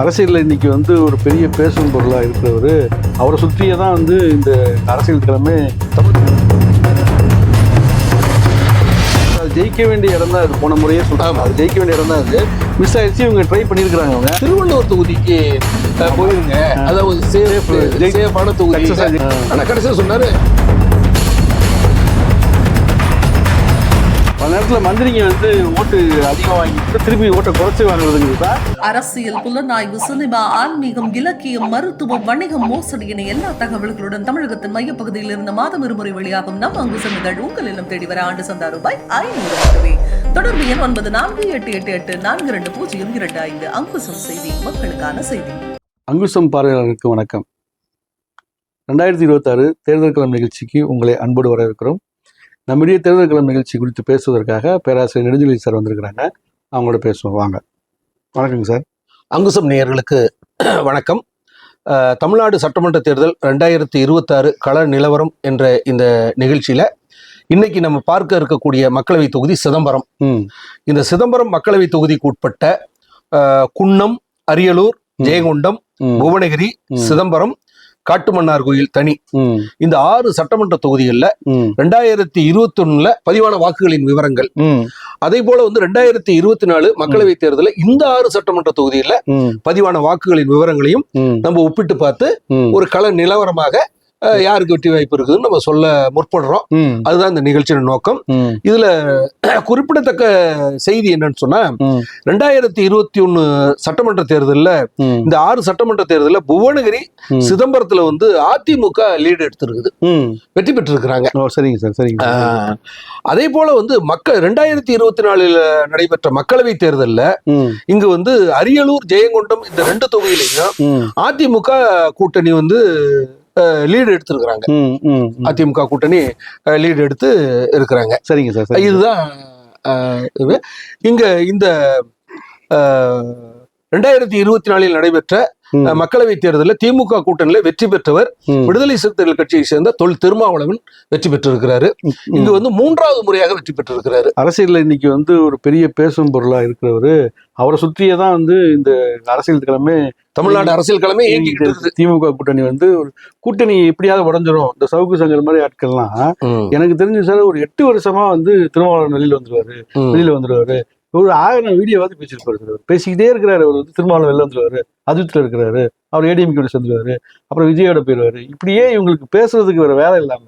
அரசியலில் இன்னைக்கு வந்து ஒரு பெரிய பேசும் பொருளாக இருக்கிறவர் அவரை சுற்றியே தான் வந்து இந்த அரசியல் கிழமை அது ஜெயிக்க வேண்டிய இடம் தான் இது போன முறையே சொல்றாங்க. அது ஜெயிக்க வேண்டிய இடம் தான் இது மிஸ் ஆயிடுச்சு இவங்க ட்ரை பண்ணியிருக்கிறாங்க அவங்க. திருவள்ளுவர் தொகுதிக்கு போயிருங்க. அதாவது சேஃப் ஜெய்- சேஃபான தொகுதி. Success ஆ ஆனா கடைசியா சொன்னாரு பல நேரத்தில் மந்திரிங்க வந்து ஓட்டு அதிகம் வாங்கிட்டு திருப்பி ஓட்டை குறைச்சி வாங்குறதுங்கிறது அரசியல் புலனாய்வு சினிமா ஆன்மீகம் இலக்கியம் மருத்துவம் வணிகம் மோசடி என எல்லா தகவல்களுடன் தமிழகத்தின் மையப்பகுதியில் இருந்த மாதம் இருமுறை வெளியாகும் நம் அங்குசம் இதழ் உங்கள் இல்லம் தேடி வர ஆண்டு சந்தா ரூபாய் ஐநூறு மட்டுமே. தொடர்பு எண் ஒன்பது நான்கு எட்டு எட்டு எட்டு நான்கு ரெண்டு பூஜ்ஜியம் இரண்டு ஐந்து. அங்குசம் செய்தி மக்களுக்கான செய்தி. அங்குசம் பார்வையாளருக்கு வணக்கம். ரெண்டாயிரத்தி இருபத்தாறு தேர்தல் களம் நிகழ்ச்சிக்கு உங்களை அன்போடு வரவேற்கிறோம். நம்முடைய தேர்தல் நிகழ்ச்சி குறித்து பேசுவதற்காக பேராசிரியர் நெடுஞ்செலி சார் வந்திருக்கிறாங்க. அவங்களோட பேசுவோம். வாங்க. வணக்கங்க சார். அங்குசம் நேயர்களுக்கு வணக்கம். தமிழ்நாடு சட்டமன்ற தேர்தல் ரெண்டாயிரத்தி இருபத்தாறு கள நிலவரம் என்ற இந்த நிகழ்ச்சியில இன்னைக்கு நம்ம பார்க்க இருக்கக்கூடிய மக்களவை தொகுதி சிதம்பரம். இந்த சிதம்பரம் மக்களவை தொகுதிக்கு உட்பட்ட குன்னம் அரியலூர் ஜெயங்கொண்டம் புவனகிரி. சிதம்பரம் காட்டுமன்னார் கோயில் தனி. இந்த ஆறு சட்டமன்ற தொகுதிகளில் ரெண்டாயிரத்தி இருபத்தி ஒண்ணுல பதிவான வாக்குகளின் விவரங்கள். அதே போல வந்து ரெண்டாயிரத்தி இருபத்தி நாலு மக்களவை தேர்தலில் இந்த ஆறு சட்டமன்ற தொகுதியில ம், பதிவான வாக்குகளின் விவரங்களையும் நம்ம ஒப்பிட்டு பார்த்து ஒரு கள நிலவரமாக யாருக்கு வெற்றி வாய்ப்பு இருக்குதுன்னு நம்ம சொல்ல முற்படுறோம். அதுதான் இந்த நிகழ்ச்சியின் நோக்கம். இதுல குறிப்பிடத்தக்க செய்தி என்னன்னு சொன்னா ரெண்டாயிரத்தி இருபத்தி ஒண்ணு சட்டமன்ற தேர்தலில் இந்த ஆறு சட்டமன்ற தேர்தலில் புவனகிரி. சிதம்பரத்துல வந்து அதிமுக லீடு எடுத்திருக்குது. வெற்றி பெற்றிருக்கிறாங்க. ஓ சரிங்க சார் சரிங்க அதே போல வந்து மக்கள் ரெண்டாயிரத்தி இருபத்தி நாலுல நடைபெற்ற மக்களவை தேர்தல்ல இங்கு வந்து அரியலூர் ஜெயங்கொண்டம் இந்த ரெண்டு தொகுதியிலையும் அதிமுக கூட்டணி வந்து லீடு எடுத்திருக்கிறாங்க. அதிமுக கூட்டணி லீடு எடுத்து இருக்கிறாங்க சரிங்க சார். இதுதான் இது இங்க இந்த ஆஹ், ரெண்டாயிரத்தி இருபத்தி நாலில் நடைபெற்ற மக்களவை தேர்தலில் திமுக கூட்டணியில் வெற்றி பெற்றவர் விடுதலை சிறுத்தைகள் கட்சியை சேர்ந்த தொல் திருமாவளவன் வெற்றி பெற்றிருக்கிறாரு. இங்கு வந்து மூன்றாவது முறையாக வெற்றி பெற்றிருக்கிறாரு. அரசியல்ல இன்னைக்கு வந்து ஒரு பெரிய பேசும் பொருளா இருக்கிறவரு. அவரை சுற்றியே தான் வந்து இந்த அரசியல் கிழமை தமிழ்நாடு அரசியல் கிழமை திமுக கூட்டணி வந்து ஒரு கூட்டணி எப்படியாவது உடஞ்சிரும். இந்த சவுக்கு சங்கர் மாதிரி ஆட்கள்லாம் எனக்கு தெரிஞ்ச சார் ஒரு எட்டு வருஷமா வந்து திருமாவளவன் வெளியில வந்துருவாரு. வெளியில வந்துருவாரு. ஒரு ஆயிரம் வீடியோவாவது பேசியிருப்பாரு சார். பேசிக்கிட்டே இருக்கிறாரு. அவர் வந்து திருமாவளம் வெளில வந்துருவாரு அதிர்த்தில் இருக்கிறாரு அவர் ஏடிஎம்கே சேர்ந்துருவாரு அப்புறம் விஜயோட போயிருவாரு. இப்படியே இவங்களுக்கு பேசுறதுக்கு வேற வேலை இல்லாம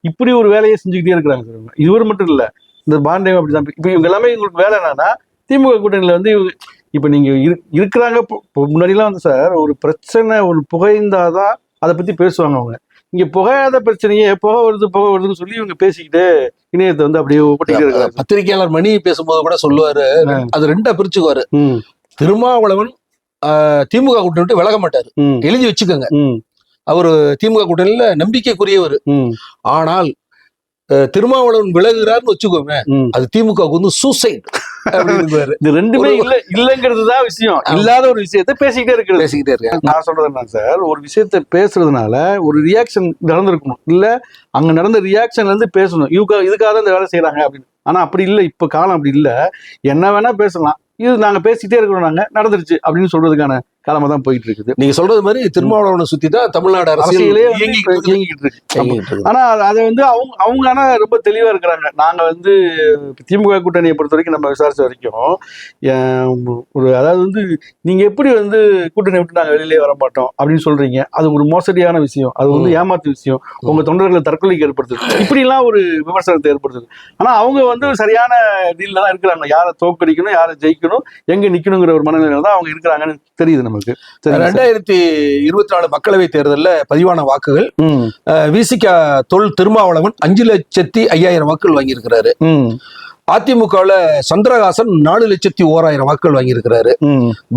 இப்படி ஒரு வேலையை செஞ்சுக்கிட்டே இருக்கிறாங்க சார் இவர் மட்டும் இல்ல இந்த பாண்டே அப்படிதான் இப்போ இவங்க எல்லாமே இவங்களுக்கு வேலை என்னன்னா திமுக கூட்டணியில வந்து இவங்க இப்போ நீங்கள் இரு- இருக்கிறாங்க இப்போ- முன்னாடிலாம் வந்து சார் ஒரு பிரச்சனை ஒரு புகைந்தாதான் அதை பற்றி பேசுவாங்க அவங்க. இங்க புகையாத பிரச்சனையே புகை வருது புகை வருதுன்னு சொல்லி இவங்க பேசிக்கிட்டு இணையத்தை வந்து அப்படியே ஒட்டிக்கிட்டே பத்திரிகையாளர் மணி பேசும்போது கூட சொல்லுவாரு அது ரெண்டா பிரிச்சுக்குவாரு. திருமாவளவன் ஆஹ், திமுக கூட்டணி விட்டு விலக மாட்டாரு. எழுதி வச்சுக்கோங்க. அவரு திமுக கூட்டணியில நம்பிக்கைக்குரியவர். ஆனால் திருமாவளவன் விலகுறாருன்னு வச்சுக்கோங்க. அது திமுகவுக்கு வந்து சூசைட். இது ரெண்டுமே இல்ல இல்லங்கிறது தான் விஷயம். இல்லாத ஒரு விஷயத்த பேசிக்கிட்டே இருக்கிறது. பேசிக்கிட்டே இருக்காங்க நான் சொல்றது என்ன சார் ஒரு விஷயத்த பேசுறதுனால ஒரு ரியாக்ஷன் நடந்திருக்கணும். இல்ல அங்க நடந்த ரியாக்ஷன்ல இருந்து பேசணும். இவங்க இதுக்காக தான் இந்த வேலை செய்யறாங்க அப்படின்னு. ஆனா அப்படி இல்ல. இப்ப காலம் அப்படி இல்ல. என்ன வேணா பேசலாம். இது நாங்க பேசிக்கிட்டே இருக்கிறோம் நாங்க. நடந்துருச்சு அப்படின்னு சொல்றதுக்கான காலமா தான் போயிட்டு இருக்குது நீங்க சொல்றது மாதிரி திருமாவளவனை சுத்தி தான் தமிழ்நாடு அரசியல் இயங்கிக்கிட்டு இருக்கு. ஆனா அது- வந்து அவங்க அவங்க ஆனா ரொம்ப தெளிவா இருக்கிறாங்க. நாங்க வந்து திமுக கூட்டணியை பொறுத்த வரைக்கும் நம்ம விசாரிச்ச வரைக்கும் ஒரு அதாவது வந்து நீங்க எப்படி வந்து கூட்டணி விட்டு நாங்க வெளியிலே வர மாட்டோம் அப்படின்னு சொல்றீங்க. அது ஒரு மோசடியான விஷயம். அது வந்து ஏமாத்து விஷயம். உங்க தொண்டர்களை தற்கொலைக்கு ஏற்படுத்துது. இப்படி எல்லாம் ஒரு விமர்சனத்தை ஏற்படுத்துது. ஆனா அவங்க வந்து சரியான டீல்ல தான் இருக்கிறாங்க. யாரை தோக்கடிக்கணும் யாரை ஜெயிக்கணும் எங்க நிக்கணுங்கிற ஒரு மனநிலையில தான் அவங்க இருக்கிறாங்கன்னு தெரியுது நமக்கு. ரெண்டாயிரத்தி இருபத்தி நாலு மக்களவை தேர்தல்ல பதிவான வாக்குகள் விசிகா தொல் திருமாவளவன் அஞ்சு லட்சத்தி ஐயாயிரம் வாக்குகள் வாங்கியிருக்கிறாரு. அதிமுகவுல சந்திரகாசன் நாலு லட்சத்தி ஓராயிரம் வாக்குகள் வாங்கியிருக்கிறாரு.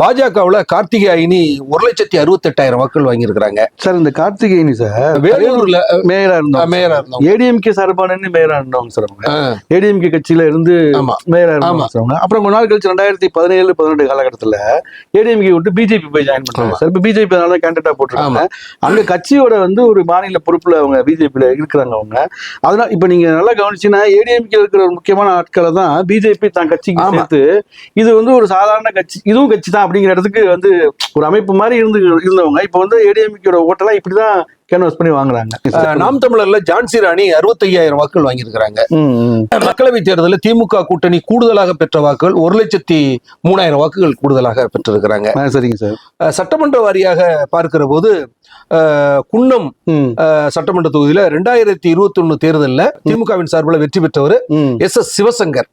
பாஜகவுல கார்த்திகேயனி ஒரு லட்சத்தி அறுபத்தெட்டாயிரம் வாக்குகள் வாங்கியிருக்கிறாங்க. சார் இந்த கார்த்திகேயனி சார் வேலூர்ல மேயரா இருந்தோம் மேயரா இருந்தவங்க. ஏடிஎம்கே சார்பானு மேயரா இருந்தவங்க சார் அவங்க. ஏடிஎம்கே கட்சியில இருந்து மேயரா அவங்க. அப்புறம் கொஞ்ச நாள் கழிச்சு ரெண்டாயிரத்தி பதினேழு பதினெட்டு காலகட்டத்துல ஏடிஎம்கே விட்டு பிஜேபி போய் ஜாயின் பண்ணாங்க ஆமா. சார். இப்போ பிஜேபி அதனால கேண்டிடேட்டா போட்டிருக்காங்க. அங்க கட்சியோட வந்து ஒரு மாநில பொறுப்புல அவங்க பிஜேபியில இருக்கிறாங்க அவங்க. அதனால இப்ப நீங்க நல்லா கவனிச்சீங்கன்னா ஏடிஎம்கே இருக்கிற ஒரு முக்கியமான ஆட்கள் காரணத்தால தான் பிஜேபி தான் கட்சிக்கு. சேர்த்து இது வந்து ஒரு சாதாரண கட்சி இதுவும் கட்சி தான் அப்படிங்கிற இடத்துக்கு வந்து ஒரு அமைப்பு மாதிரி இருந்து இருந்தவங்க இப்போ வந்து ஏடிஎம்கேட ஓட்டெல்லாம் இப்படிதான் கேன்வாஸ் பண்ணி வாங்குறாங்க. நாம் தமிழர்ல ஜான்சி ராணி அறுபத்தையாயிரம் வாக்குகள் வாங்கியிருக்கிறாங்க. மக்களவை தேர்தலில் திமுக கூட்டணி கூடுதலாக பெற்ற வாக்குகள் ஒரு லட்சத்தி மூணாயிரம் வாக்குகள் கூடுதலாக பெற்றிருக்கிறாங்க. சரிங்க சார். சட்டமன்ற வாரியாக பார்க்கிற போது குன்னம் சட்டமன்ற தொகுதியில ரெண்டாயிரத்தி இருபத்தி ஒண்ணு தேர்தலில் திமுகவின் சார்பில் வெற்றி பெற்றவர் எஸ் எஸ் சிவசங்கர்.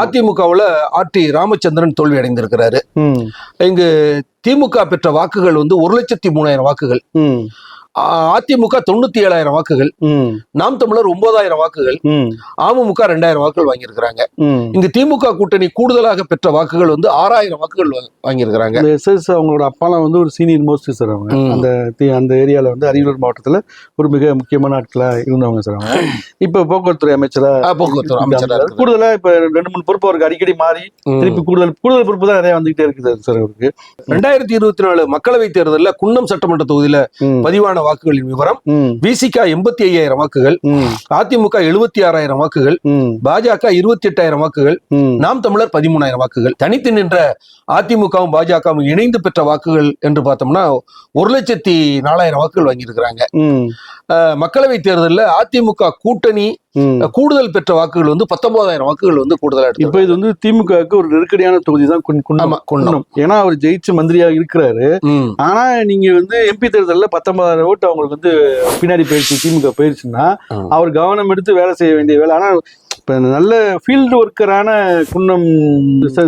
அதிமுகவுல ஆர் டி ராமச்சந்திரன் தோல்வி அடைந்திருக்கிறாரு இங்கு திமுக பெற்ற வாக்குகள் வந்து ஒரு லட்சத்தி மூணாயிரம் வாக்குகள். அதிமுக தொண்ணூத்தி ஏழாயிரம் வாக்குகள் நாம் தமிழர் ஒன்பதாயிரம் வாக்குகள் அமமுக ரெண்டாயிரம் வாக்குகள் வாங்கியிருக்கிறாங்க. இங்கு திமுக கூட்டணி கூடுதலாக பெற்ற வாக்குகள் வந்து ஆறாயிரம் வாக்குகள் வாங்கியிருக்கிறாங்க எஸ்எஸ் அவங்களோட அப்பாலாம் வந்து ஒரு சீனியர் மோஸ்ட் சார் அவங்க. அந்த அந்த ஏரியால வந்து அரியலூர் மாவட்டத்துல ஒரு மிக முக்கியமான ஆட்களா இருந்தவங்க சார் அவங்க இப்ப போக்குவரத்துறை அமைச்சரா அஹ், போக்குவரத்து அமைச்சரா இருக்காங்க. இருக்கிறார். கூடுதலா இப்ப ரெண்டு மூணு பொறுப்பு அவருக்கு அடிக்கடி மாறி. திருப்பி கூடுதல் கூடுதல் பொறுப்பு தான் நிறைய வந்துகிட்டே இருக்குது சார் அவருக்கு ரெண்டாயிரத்தி இருபத்தி நாலு மக்களவை தேர்தலில் குன்னம் சட்டமன்ற தொகுதியில பதிவான வாக்குகளின் விவரம் விசிக எண்பத்தி ஐயாயிரம் வாக்குகள் அதிமுக எழுபத்தி ஆறாயிரம் வாக்குகள் பாஜக இருபத்தி எட்டாயிரம் வாக்குகள். நாம் தமிழர் பதிமூணாயிரம் வாக்குகள். தனித்து நின்ற அதிமுகவும் பாஜகவும் இணைந்து பெற்ற வாக்குகள் என்று பார்த்தோம்னா ஒரு லட்சத்தி நாலாயிரம் வாக்குகள் வாங்கியிருக்கிறாங்க. மக்களவை தேர்தலில் அதிமுக கூட்டணி கூடுதல் பெற்ற வாக்குகள் வந்து பத்தொன்பதாயிரம் வாக்குகள் வந்து கூடுதலா இப்ப இது வந்து திமுகவுக்கு ஒரு நெருக்கடியான தொகுதி தான் குன்- குன்னம். ஏன்னா அவர் ஜெயிச்சு மந்திரியா இருக்கிறாரு. ஆனா நீங்க வந்து எம்பி தேர்தல்ல பத்தொன்பதாயிரம் ஓட்டு அவங்களுக்கு வந்து பின்னாடி போயிடுச்சு திமுக போயிடுச்சுன்னா. அவர் கவனம் எடுத்து வேலை செய்ய வேண்டிய வேலை. ஆனா இப்ப நல்ல ஃபீல்டு ஒர்க்கரான குன்னம்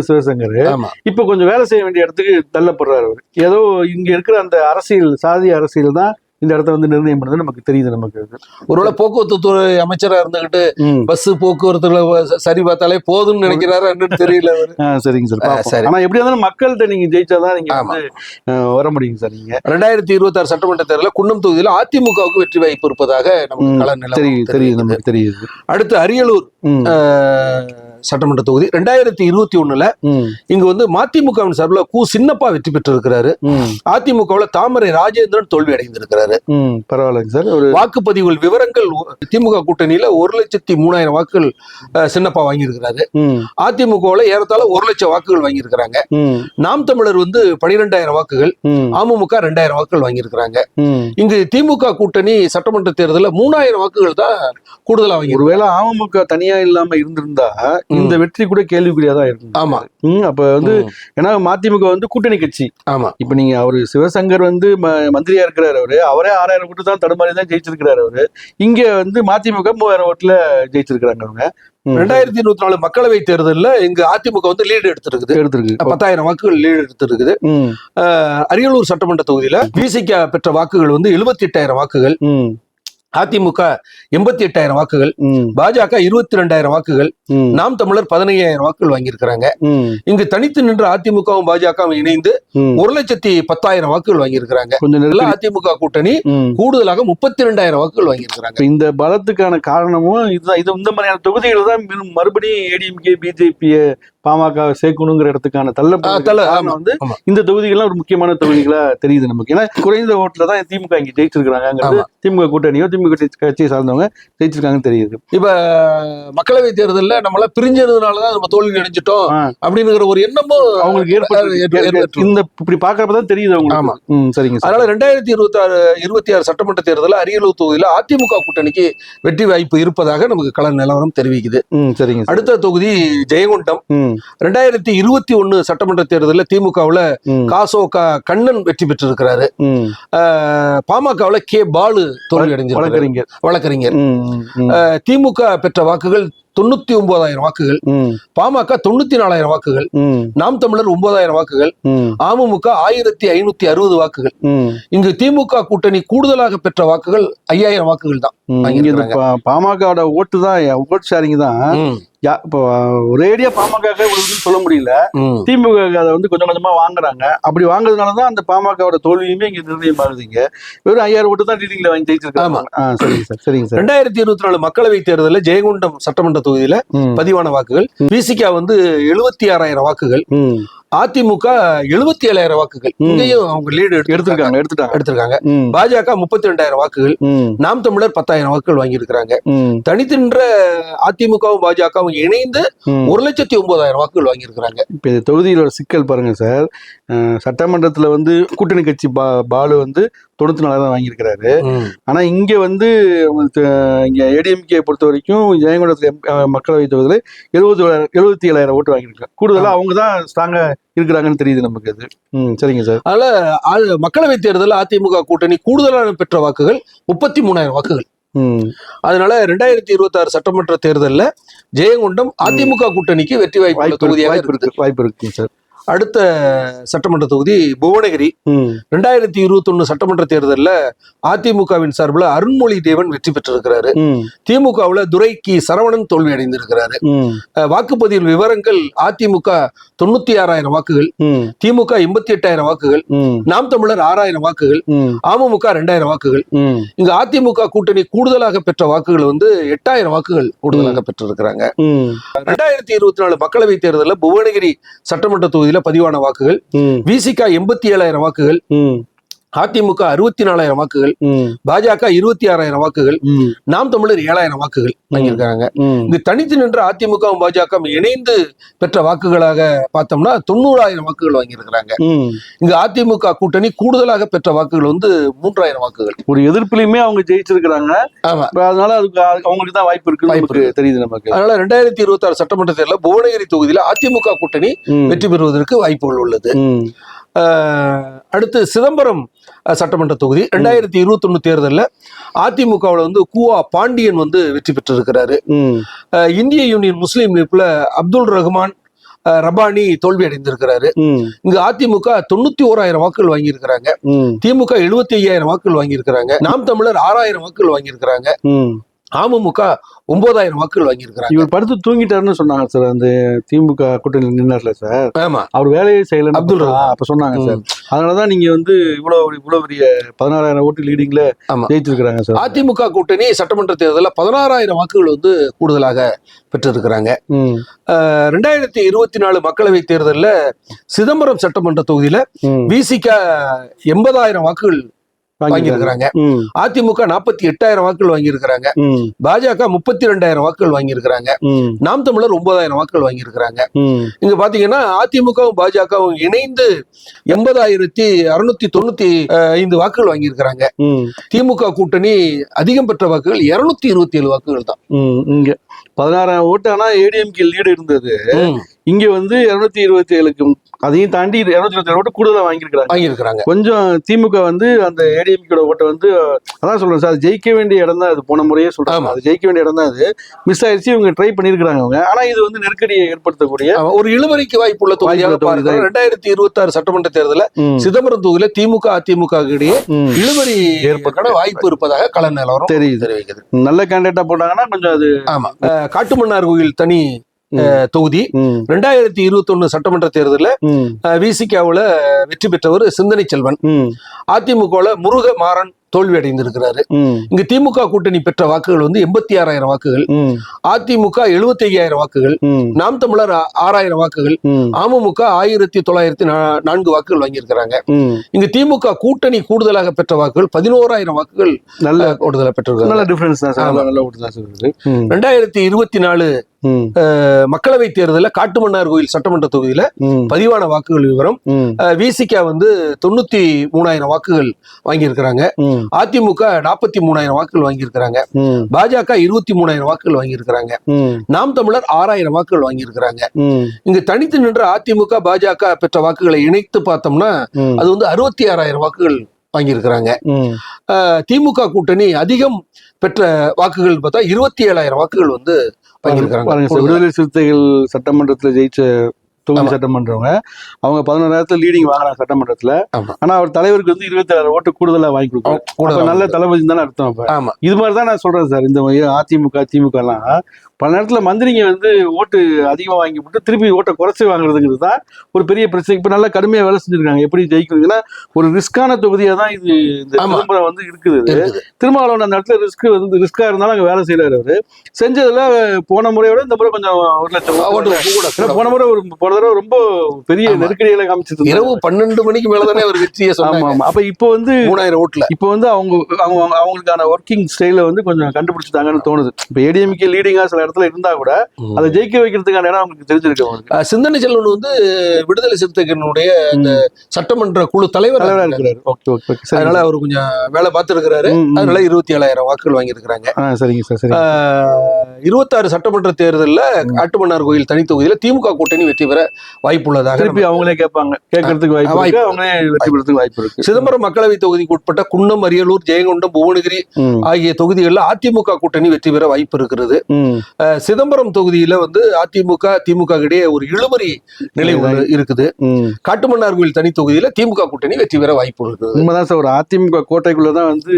சிவசங்கர் இப்ப கொஞ்சம் வேலை செய்ய வேண்டிய இடத்துக்கு தள்ளப்படுறாரு அவர். ஏதோ இங்க இருக்கிற அந்த அரசியல் சாதி அரசியல் தான் இந்த இடத்த வந்து நிர்ணயம் பண்ணது நமக்கு தெரியுது நமக்கு. ஒருவேளை போக்குவரத்து துறை அமைச்சரா இருந்துகிட்டு. பஸ் போக்குவரத்துல சரி பார்த்தாலே போதும்னு நினைக்கிறாரு தெரியல சரிங்க சார். சரி. ஆனா எப்படி இருந்தாலும் மக்கள்கிட்ட நீங்க ஜெயிச்சாதான் நீங்க வர முடியுங்க சார் நீங்க ரெண்டாயிரத்தி இருபத்தி ஆறு சட்டமன்ற தேர்தலில் குன்னம் தொகுதியில் அதிமுகவுக்கு வெற்றி வாய்ப்பு இருப்பதாக நமக்கு தெரியுது தெரியுது. நமக்கு தெரியுது அடுத்து அரியலூர் சட்டமன்ற தொகுதி. ரெண்டாயிரத்தி இருபத்தி ஒண்ணுல இங்க வந்து மதிமுகவின் சார்பில் கு சின்னப்பா வெற்றி பெற்றிருக்கிறாரு. ம், அதிமுகவுல தாமரை ராஜேந்திரன் தோல்வி அடைந்திருக்கிறாரு. ம், பரவாயில்லைங்க சார். ஒரு வாக்குப்பதிவுகள் விவரங்கள் திமுக கூட்டணியில ஒரு லட்சத்தி மூணாயிரம் வாக்குகள் சின்னப்பா வாங்கியிருக்கிறாரு. அதிமுகவுல ஏறத்தாழ ஒரு லட்சம் வாக்குகள் வாங்கியிருக்கிறாங்க. நாம் தமிழர் வந்து பனிரெண்டாயிரம் வாக்குகள் அமமுக ரெண்டாயிரம் வாக்குகள் வாங்கியிருக்கிறாங்க. இங்கு திமுக கூட்டணி சட்டமன்ற தேர்தலில் மூணாயிரம் வாக்குகள் தான் கூடுதலா வாங்கி ஒருவேளை அமமுக தனியா இல்லாம இருந்திருந்தா இந்த வெற்றி கூட கேள்விக்குறியா தான் இருக்கும் ஆமா அப்ப வந்து ஏன்னா மதிமுக வந்து கூட்டணி கட்சி. ஆமா. இப்ப நீங்க அவரு சிவசங்கர் வந்து மந்திரியா இருக்கிறாரு அவரு. அவரே ஆறாயிரம் ஓட்டு தான் தடுமாறி தான் ஜெயிச்சிருக்கிறாரு அவரு. இங்க வந்து மதிமுக மூவாயிரம் ஓட்டுல ஜெயிச்சிருக்கிறாங்க அவங்க. ரெண்டாயிரத்தி இருபத்தி நாலு மக்களவை தேர்தலில் இங்க அதிமுக வந்து லீடு எடுத்திருக்குது. எடுத்திருக்கு. பத்தாயிரம் வாக்குகள் லீடு எடுத்திருக்குது. அரியலூர் சட்டமன்ற தொகுதியில விசிக பெற்ற வாக்குகள் வந்து எழுபத்தி எட்டாயிரம் வாக்குகள். அதிமுக எண்பத்தி எட்டாயிரம் வாக்குகள் பாஜக இருபத்தி ரெண்டாயிரம் வாக்குகள் நாம் தமிழர் பதினையாயிரம் வாக்குகள் வாங்கியிருக்கிறாங்க. இங்கு தனித்து நின்ற அதிமுகவும் பாஜகவும் இணைந்து. ஒரு லட்சத்தி பத்தாயிரம் வாக்குகள் வாங்கியிருக்கிறாங்க. அதிமுக கூட்டணி. கூடுதலாக முப்பத்தி ரெண்டாயிரம் வாக்குகள் வாங்கியிருக்கிறாங்க. இந்த பலத்துக்கான காரணமும் இதுதான். இது இந்த மாதிரியான தொகுதிகள் தான் மறுபடியும் ஏடிஎம்கே பிஜேபிய பாமக சேர்க்கணுங்கிற இடத்துக்கான தள்ள- ஆமா, வந்து ஆமா. இந்த தொகுதிகள்லாம் ஒரு முக்கியமான தொகுதிகளா தெரியுது நமக்கு. ஏன்னா குறைந்த ஓட்டுல தான் திமுக இங்க ஜெயிச்சிருக்காங்கிறது ஆமா. திமுக கூட்டணியோ திமுக கட்சி- கட்சியை சார்ந்தவங்க ஜெயிச்சிருக்காங்கன்னு தெரியுது. இப்ப மக்களவை தேர்தல்ல நம்மள பிரிஞ்சதுனாலதான் நம்ம தோல்வி அடைஞ்சிட்டோம். அப்படிங்கிற ஒரு எண்ணமும் அவங்களுக்கு இந்த இப்படி பாக்குறப்பதான் தெரியுது ஆமா. அவங்களுக்கு ம், சரிங்க சார். அதனால ரெண்டாயிரத்தி இருபத்தி ஆறு இருபத்தி ஆறு சட்டமன்ற தேர்தலில் அரியலூர் தொகுதியில அதிமுக கூட்டணிக்கு வெற்றி வாய்ப்பு இருப்பதாக நமக்கு கள நிலவரம் தெரிவிக்குது. ம் சரிங்க சார். அடுத்த தொகுதி ஜெயங்கொண்டம். ரெண்டாயிரத்தி இருபத்தி ஒண்ணு சட்டமன்ற தேர்தலில் திமுகவுல காசோ கண்ணன் வெற்றி பெற்றிருக்கிறாரு. பாமகவுல கே பாலு தோல்வி அடைஞ்சிருக்கிறாரு வழக்கறிஞர். வழக்கறிஞர் திமுக பெற்ற வாக்குகள் தொண்ணூத்தி ஒன்பதாயிரம் வாக்குகள். பாமக தொண்ணூத்தி நாலாயிரம் வாக்குகள். நாம் தமிழர் ஒன்பதாயிரம் வாக்குகள். அமமுக ஆயிரத்தி ஐநூத்தி அறுபது வாக்குகள். இங்கு திமுக கூட்டணி கூடுதலாக பெற்ற வாக்குகள் ஐயாயிரம் வாக்குகள் தான் ம், இங்க இந்த பா- பாமகவோட ஓட்டு தான் ஓட் ஷேரிங் தான். இப்போ ஒரேடியா பாமக சொல்ல முடியல. திமுக அதை வந்து கொஞ்சம் கொஞ்சமா வாங்குறாங்க. அப்படி வாங்குறதுனால தான் அந்த பாமகவோட தோல்வியுமே இங்க நிர்ணயம் ஆகுதுங்க. வெறும் ஐயாயிரம் ஓட்டு தான் லீடிங்ல வாங்கி ஜெயிச்சிருக்காங்க. சரிங்க சார். சரிங்க சார். ரெண்டாயிரத்தி இருபத்தி நாலு மக்களவை தேர்தலில் ஜெயங்கொண்டம் சட்டமன்ற தொகுதியில பதிவான வாக்குகள். பிசிகா வந்து எழுபத்தி ஆறாயிரம் வாக்குகள். அதிமுக எழுபத்தி ஏழாயிரம் வாக்குகள். இங்கேயும் அவங்க லீடு எடுத்திருக்காங்க எடுத்துட்டாங்க. எடுத்திருக்காங்க. பாஜக முப்பத்தி ரெண்டாயிரம் வாக்குகள் நாம் தமிழர் பத்தாயிரம் வாக்குகள் வாங்கியிருக்கிறாங்க. ம், தனித்து நின்ற அதிமுகவும் பாஜகவும் இணைந்து. ஒரு லட்சத்தி ஒன்பதாயிரம் வாக்குகள் வாங்கியிருக்கிறாங்க. இப்ப இந்த தொகுதியில ஒரு சிக்கல் பாருங்க சார். சட்டமன்றத்துல வந்து கூட்டணி கட்சி பா பாலு வந்து தொண்ணூத்தி நாலாயிரம் வாங்கியிருக்கிறாரு. ஆனா இங்க வந்து இங்க ஏடிஎம்கே பொறுத்த வரைக்கும் ஜெயங்கொண்டத்துல மக்களவை தொகுதியில எழுபத்தி எழுபத்தி ஏழாயிரம் ஓட்டு வாங்கியிருக்காங்க. கூடுதலா அவங்க தான் ஸ்ட்ராங்கா இருக்கிறாங்கன்னு தெரியுது நமக்கு அது. ம் சரிங்க சார். அது மக்களவை தேர்தலில் அதிமுக கூட்டணி கூடுதலான பெற்ற வாக்குகள் முப்பத்தி மூணாயிரம் வாக்குகள் அதனால ரெண்டாயிரத்தி இருபத்தி ஆறு சட்டமன்ற தேர்தலில் ஜெயங்கொண்டம் அதிமுக கூட்டணிக்கு வெற்றி வாய்ப்பு தொகுதியாக வாய்ப்பு இருக்கு இருக்கு வாய்ப்பு இருக்குங்க சார். அடுத்த சட்டமன்ற தொகுதி புவனகிரி. ரெண்டாயிரத்தி இருபத்தொன்னு சட்டமன்ற தேர்தலில் அதிமுகவின் சார்பில் அருண்மொழி தேவன் வெற்றி பெற்றிருக்கிறாரு. திமுகவில் துரைக்கு சரவணன் தோல்வி அடைந்திருக்கிறாரு வாக்குப்பதிவு விவரங்கள் அதிமுக தொண்ணூத்தி ஆறாயிரம் வாக்குகள் திமுக எண்பத்தி எட்டாயிரம் வாக்குகள் நாம் தமிழர் ஆறாயிரம் வாக்குகள் அமமுக ரெண்டாயிரம் வாக்குகள். இங்க அதிமுக கூட்டணி கூடுதலாக பெற்ற வாக்குகள் வந்து எட்டாயிரம் வாக்குகள் கூடுதலாக பெற்றிருக்கிறாங்க. ரெண்டாயிரத்தி இருபத்தி நாலு மக்களவை தேர்தலில் புவனகிரி சட்டமன்ற தொகுதியில பதிவான வாக்குகள். விசிக எண்பத்தி ஏழாயிரம் வாக்குகள். அதிமுக அறுபத்தி நாலாயிரம் வாக்குகள் பாஜக இருபத்தி ஆறாயிரம் வாக்குகள் நாம் தமிழர் ஏழாயிரம் வாக்குகள் வாங்கியிருக்காங்க. இங்கு தனித்து நின்ற அதிமுகவும் பாஜக இணைந்து பெற்ற வாக்குகளாக பார்த்தோம்னா தொண்ணூறாயிரம் வாக்குகள் வாங்கியிருக்கிறாங்க. இங்கு அதிமுக கூட்டணி கூடுதலாக பெற்ற வாக்குகள் வந்து மூன்றாயிரம் வாக்குகள். ஒரு எதிர்ப்புலையுமே அவங்க ஜெயிச்சிருக்கிறாங்க. அதனால அதுக்கு அவங்களுக்கு தான் வாய்ப்பு இருக்குன்னு வாய்ப்பு தெரியுது நமக்கு. அதனால ரெண்டாயிரத்தி இருபத்தி ஆறு சட்டமன்ற தேர்தலில் புவனகிரி தொகுதியில அதிமுக கூட்டணி வெற்றி பெறுவதற்கு வாய்ப்புகள் உள்ளது. அடுத்து சிதம்பரம் சட்டமன்ற தொகுதி. ரெண்டாயிரத்தி இருபத்தொன்னு தேர்தலில் அதிமுகவில் வந்து கூவா பாண்டியன் வந்து வெற்றி பெற்றிருக்கிறாரு. இந்திய யூனியன் முஸ்லீம் லீக்ல அப்துல் ரஹ்மான் ரபானி தோல்வி அடைந்திருக்கிறாரு. இங்கு அதிமுக தொண்ணூத்தி ஓராயிரம் வாக்குகள் வாங்கியிருக்கிறாங்க. திமுக எழுபத்தி ஐயாயிரம் வாக்குகள் வாங்கியிருக்கிறாங்க. நாம் தமிழர் ஆறாயிரம் வாக்குகள் வாங்கியிருக்கிறாங்க. அமமுக ஒன்பதாயிரம் வாக்குகள் வாங்கியிருக்கிறாங்க. இவர் படுத்து தூங்கிட்டாருன்னு சொன்னாங்க சார் அந்த திமுக கூட்டணி நின்னார்ல சார். ஆமா. அவர் வேலையை செய்யல அப்துல். அப்ப சொன்னாங்க சார். அதனாலதான் நீங்க வந்து இவ்வளவு இவ்வளவு பெரிய பதினாறாயிரம் ஓட்டு லீடிங்ல. ஜெயிச்சிருக்கிறாங்க சார். அதிமுக கூட்டணி சட்டமன்ற தேர்தலில் பதினாறாயிரம் வாக்குகள் வந்து கூடுதலாக பெற்றிருக்கிறாங்க. ரெண்டாயிரத்தி இருபத்தி நாலு மக்களவை தேர்தலில் சிதம்பரம் சட்டமன்ற தொகுதியில. விசிக எண்பதாயிரம் வாக்குகள் வாங்கியிருக்கிறாங்க. அதிமுக நாற்பத்தி எட்டாயிரம் வாக்குகள் வாங்கியிருக்கிறாங்க. பாஜக முப்பத்தி ரெண்டாயிரம் வாக்குகள் வாங்கியிருக்கிறாங்க. நாம் தமிழர் ஒன்பதாயிரம் வாக்குகள் வாங்கியிருக்கிறாங்க. இங்க பாத்தீங்கன்னா அதிமுகவும் பாஜகவும் இணைந்து எண்பதாயிரத்தி அறுநூத்தி தொண்ணூத்தி ஐந்து வாக்குகள் வாங்கியிருக்கிறாங்க. திமுக கூட்டணி அதிகம் பெற்ற வாக்குகள் இருநூத்தி இருபத்தி ஏழு வாக்குகள் தான். இங்க பதினாறாயிரம் ஓட்டு ஆனா ஏடிஎம்கே லீடு இருந்தது. இங்க வந்து இருநூத்தி இருபத்தி ஏழுக்கு அதையும் தாண்டி இருநூத்தி இருபத்தி ஏழு ஓட்டு கூடுதலா வாங்கியிருக்கிறாங்க. வாங்கியிருக்கிறாங்க. கொஞ்சம் திமுக வந்து அந்த ஏடிஎம்கேட ஓட்டை வந்து அதான் சொல்றேன் சார் ஜெயிக்க வேண்டிய இடம் தான் அது போன முறையே சொல்றாங்க. அது ஜெயிக்க வேண்டிய இடம் தான் அது. மிஸ் ஆயிடுச்சு இவங்க ட்ரை பண்ணிருக்காங்க அவங்க. ஆனா இது வந்து நெருக்கடியை ஏற்படுத்தக்கூடிய ஒரு இழுவரைக்கு வாய்ப்புள்ள தொகுதியாக ரெண்டாயிரத்தி இருபத்தி ஆறு சட்டமன்ற தேர்தலில் சிதம்பரம் தொகுதியில திமுக அதிமுக இடையே. இழுவரி ஏற்பட வாய்ப்பு இருப்பதாக கள நிலவரம் தெரியுது. தெரிவிக்குது. நல்ல கேண்டிடேட்டா போட்டாங்கன்னா கொஞ்சம் அது ஆமா. காட்டுமன்னார் கோயில் தனி தொகுதி. ரெண்டாயிரத்தி இருபத்தொன்னு சட்டமன்ற தேர்தலில் விசிகாவுல வெற்றி பெற்றவர் சிந்தனை செல்வன். அதிமுகவுல முருக மாறன் தோல்வி அடைந்திருக்கிறாரு இங்கு திமுக கூட்டணி பெற்ற வாக்குகள் வந்து எண்பத்தி ஆறாயிரம் வாக்குகள் அதிமுக எழுபத்தி ஐயாயிரம் வாக்குகள் நாம் தமிழர் ஆறாயிரம் வாக்குகள். அமமுக ஆயிரத்தி தொள்ளாயிரத்தி நான்கு வாக்குகள் வாங்கியிருக்கிறாங்க. இங்கு திமுக கூட்டணி கூடுதலாக பெற்ற வாக்குகள் பதினோராயிரம் வாக்குகள் நல்ல கூடுதலாக பெற்றிருக்காங்க. நல்ல டிஃபரன்ஸ் தான். நல்ல- ரெண்டாயிரத்தி இருபத்தி நாலு மக்களவை தேர்தலில் காட்டுமன்னார் கோயில் சட்டமன்ற தொகுதியில பதிவான வாக்குகள் விவரம் விசிகா வந்து தொண்ணூத்தி மூணாயிரம் வாக்குகள் வாங்கியிருக்கிறாங்க. அதிமுக நாற்பத்தி மூணாயிரம் வாக்குகள் வாங்கியிருக்கிறாங்க. பாஜக இருபத்தி மூணாயிரம் வாக்குகள் வாங்கியிருக்கிறாங்க. நாம் தமிழர் ஆறாயிரம் வாக்குகள் வாங்கியிருக்கிறாங்க. இங்கு தனித்து நின்ற அதிமுக பாஜக பெற்ற வாக்குகளை இணைத்து பார்த்தோம்னா அது வந்து அறுபத்தி ஆறாயிரம் வாக்குகள் வாங்கியிருக்கிறாங்க. திமுக கூட்டணி அதிகம் பெற்ற வாக்குகள் பார்த்தா இருபத்தி ஏழாயிரம் வாக்குகள் வந்து வாங்கியிருக்கிறாங்க. விடுதலை சிறுத்தைகள் சட்டமன்றத்துல ஜெயிச்ச தொகுதி. சட்டமன்றவங்க. அவங்க பதினோராயிரத்துல லீடிங் வாங்கினாங்க சட்டமன்றத்துல. ஆனா அவர் தலைவருக்கு வந்து இருபத்தி ஆறு ஓட்டு கூடுதலா வாங்கி கொடுப்பாரு கூட அப்ப நல்ல தளபதி தானே அர்த்தம் இது மாதிரி தான் நான் சொல்றேன் சார். இந்த அதிமுக திமுக எல்லாம் பல நேரத்துல மந்திரிங்க வந்து ஓட்டு அதிகமா வாங்கி போட்டு திருப்பி ஓட்டை குறைச்சி வாங்குறதுங்கிறது தான் ஒரு பெரிய பிரச்சனை. இப்ப நல்லா கடுமையா வேலை செஞ்சிருக்காங்க. எப்படி ஜெயிக்கணும் ஏன்னா ஒரு ரிஸ்கான தொகுதியா தான் இது இந்த. விளம்பரம் வந்து இருக்குது. திருமாவளவன் அந்த இடத்துல ரிஸ்க் வந்து ரிஸ்கா இருந்தாலும் அங்க வேலை செய்யறாரு அவரு. செஞ்சதுல போன முறையோட இந்த முறை கொஞ்சம் ஒரு லட்சம் போன முறை ஒரு போன போன தடவை ரொம்ப பெரிய ஆமா. நெருக்கடிகளை காமிச்சிட்டு இரவு. பன்னெண்டு மணிக்கு மேலதானே அவர் வெற்றியை சொன்னாங்க. அப்ப இப்போ வந்து மூணாயிரம் ஓட்டுல. இப்போ வந்து அவங்க அவங்க அவங்க- அவங்களுக்கான ஒர்க்கிங் ஸ்டைல வந்து கொஞ்சம் கண்டுபிடிச்சிட்டாங்கன்னு தோணுது. இப்போ ஏடிஎம்கே லீடிங்கா சில இடத்துல இருந்தா கூட அதை ஜெயிக்க வைக்கிறதுக்கான இடம் அவங்களுக்கு தெரிஞ்சிருக்கு சிந்தனை செல்வன் வந்து விடுதலை சிறுத்தைகளுடைய அந்த சட்டமன்ற குழு தலைவர் இருக்கிறாரு. ஓகே ஓகே அதனால அவர் கொஞ்சம் வேலை பார்த்துருக்கிறாரு. அதனால இருபத்தி ஏழாயிரம் வாக்குகள் வாங்கியிருக்கிறாங்க. சரிங்க சார் சரி இருபத்தாறு சட்டமன்ற தேர்தலில் காட்டுமன்னார் கோயில் தனி தொகுதியில திமுக கூட்டணி வெற்றி பெற வாய்ப்புள்ளதாக திருப்பி அவங்களே கேட்பாங்க. கேட்கறதுக்கு வாய்ப்பு அவங்களே வெற்றி பெறதுக்கு வாய்ப்பு இருக்கு. சிதம்பரம் மக்களவை தொகுதிக்கு உட்பட்ட குன்னம் அரியலூர் ஜெயங்கொண்டம் புவனகிரி ஆகிய தொகுதிகளில் அதிமுக கூட்டணி வெற்றி பெற வாய்ப்பு இருக்கிறது. சிதம்பரம் தொகுதியில வந்து அதிமுக திமுக இடையே ஒரு இழுபறி நிலை இருக்குது. காட்டுமன்னார் கோயில் தனி தொகுதியில திமுக கூட்டணி வெற்றி பெற வாய்ப்பு இருக்குது உண்மைதான் சார் ஒரு அதிமுக கோட்டைக்குள்ளதான் வந்து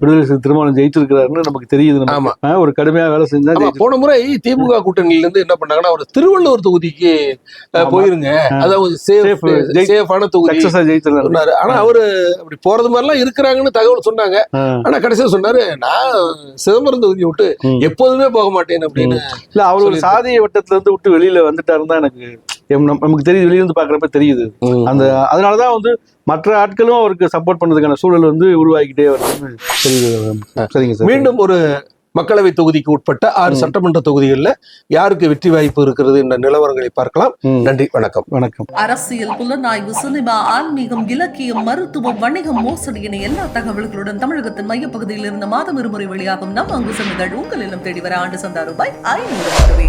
விடுதலை திருமணம் ஜெயிச்சிருக்கிறாருன்னு நமக்கு தெரியுது. ஆமா ஒரு கடுமையா வேலை செஞ்சா. போன முறை திமுக கூட்டணியில இருந்து என்ன பண்ணாங்கன்னா ஒரு திருவள்ளூர் தொகுதிக்கு. போயிருங்க. அதாவது சேஃப் சேஃபான தொகுதி சொன்னாரு ஆனா அவரு அப்படி போறது மாதிரிலாம் இருக்கிறாங்கன்னு தகவல் சொன்னாங்க. ஆனா கடைசியா சொன்னாரு நான் சிதம்பரம் தொகுதியை விட்டு. எப்போதுமே போக மாட்டேன் அப்படின்னு இல்ல அவர் ஒரு. சாதிய வட்டத்துல இருந்து விட்டு வெளியில வந்துட்டாருன்னு தான் எனக்கு நமக்கு தெரியுது வெளியில இருந்து பாக்குறப்ப தெரியுது அந்த அதனாலதான் வந்து மற்ற ஆட்களும் அவருக்கு சப்போர்ட் பண்ணதுக்கான சூழல் வந்து உருவாக்கிட்டே. சரிங்க சார். மீண்டும் ஒரு மக்களவை தொகுதிக்கு உட்பட்ட ஆறு. சட்டமன்ற தொகுதிகளில் யாருக்கு வெற்றி வாய்ப்பு இருக்கிறது என்ற நிலவரங்களை பார்க்கலாம். நன்றி வணக்கம். வணக்கம். அரசியல் புலனாய்வு சினிமா ஆன்மீகம் இலக்கியம் மருத்துவம் வணிகம் மோசடி என எல்லா தகவல்களுடன் தமிழகத்தின் மையப்பகுதியில் இருந்து மாதம் இருமுறை வெளியாகும் நம் அங்குசம் நிகழ் உங்கள் இல்லம் தேடி வர ஆண்டு சந்தா ரூபாய் ஐநூறு மட்டுமே